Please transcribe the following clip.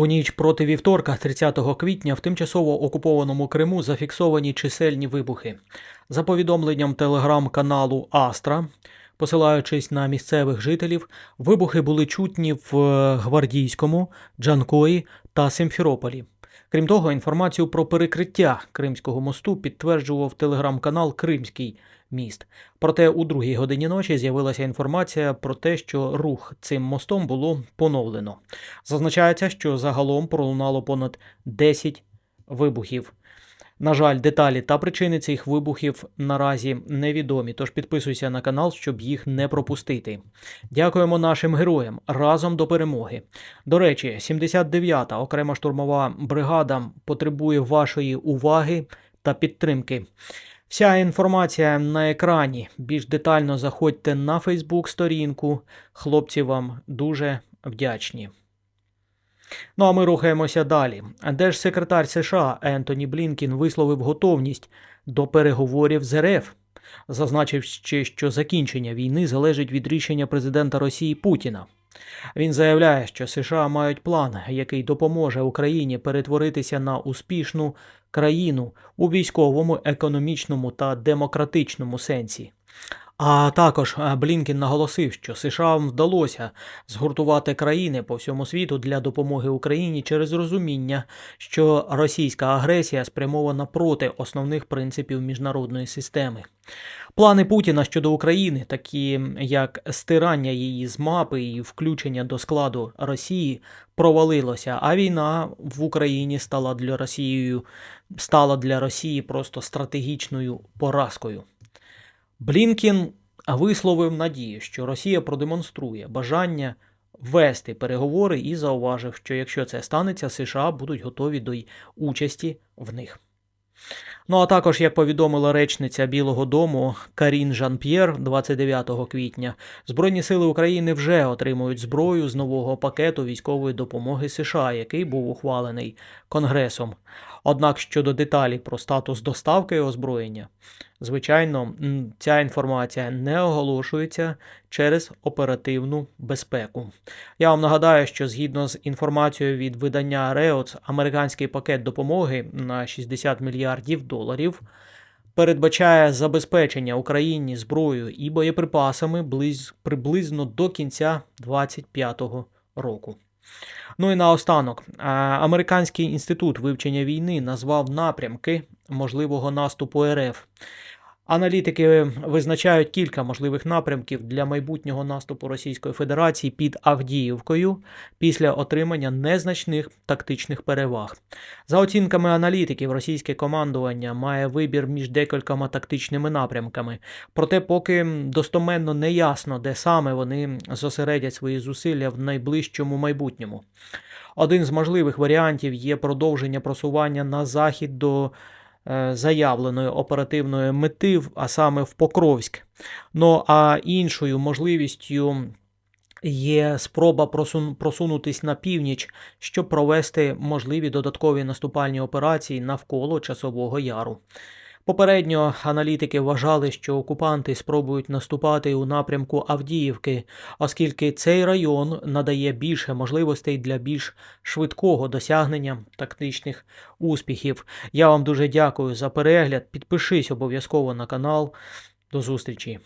У ніч проти вівторка, 30 квітня, в тимчасово окупованому Криму зафіксовані чисельні вибухи. За повідомленням телеграм-каналу Астра, посилаючись на місцевих жителів, вибухи були чутні в е, Гвардійському, Джанкої та Симферополі. Крім того, інформацію про перекриття Кримського мосту підтверджував телеграм-канал Кримський міст. Проте у другій годині ночі з'явилася інформація про те, що рух цим мостом було поновлено. Зазначається, що загалом пролунало понад 10 вибухів. На жаль, деталі та причини цих вибухів наразі невідомі, тож підписуйся на канал, щоб їх не пропустити. Дякуємо нашим героям разом до перемоги. До речі, 79-та окрема штурмова бригада потребує вашої уваги та підтримки. Вся інформація на екрані. Більш детально заходьте на Фейсбук сторінку. Хлопці вам дуже вдячні. Ну а ми рухаємося далі. Держсекретар США Ентоні Блінкін висловив готовність до переговорів з РФ, зазначивши, що закінчення війни залежить від рішення президента Росії Путіна. Він заявляє, що США мають план, який допоможе Україні перетворитися на успішну країну у військовому, економічному та демократичному сенсі. А також е, Блінкін наголосив, що США вдалося згуртувати країни по всьому світу для допомоги Україні через розуміння, що російська агресія спрямована проти основних принципів міжнародної системи. Плани Путіна щодо України, такі як стирання її з мапи і включення до складу Росії, провалилося, а війна в Україні стала для Росією стала для Росії просто стратегічною поразкою. Блінкін висловив надію, що Росія продемонструє бажання вести переговори і зауважив, що якщо це станеться, США будуть готові до участі в них. Ну а також, як повідомила речниця Білого Дому Карін Жан-П'єр 29 квітня, Збройні сили України вже отримують зброю з нового пакету військової допомоги США, який був ухвалений Конгресом. Однак щодо деталі про статус доставки озброєння, звичайно, ця інформація не оголошується через оперативну безпеку. Я вам нагадаю, що згідно з інформацією від видання Reuters, американський пакет допомоги на 60 мільярдів доларів передбачає забезпечення Україні зброєю і боєприпасами близ, приблизно до кінця 2025 року. Ну і наостанок, Американський інститут вивчення війни назвав напрямки можливого наступу РФ. Аналітики визначають кілька можливих напрямків для майбутнього наступу Російської Федерації під Авдіївкою після отримання незначних тактичних переваг. За оцінками аналітиків, російське командування має вибір між декількома тактичними напрямками, проте поки достоменно не ясно, де саме вони зосередять свої зусилля в найближчому майбутньому. Один з можливих варіантів є продовження просування на захід до заявленої оперативної мети, а саме в Покровськ. Ну а іншою можливістю є спроба просун- просунутись на північ, щоб провести можливі додаткові наступальні операції навколо Часового Яру. Попередньо аналітики вважали, що окупанти спробують наступати у напрямку Авдіївки, оскільки цей район надає більше можливостей для більш швидкого досягнення тактичних успіхів. Я вам дуже дякую за перегляд. Підпишись обов'язково на канал. До зустрічі!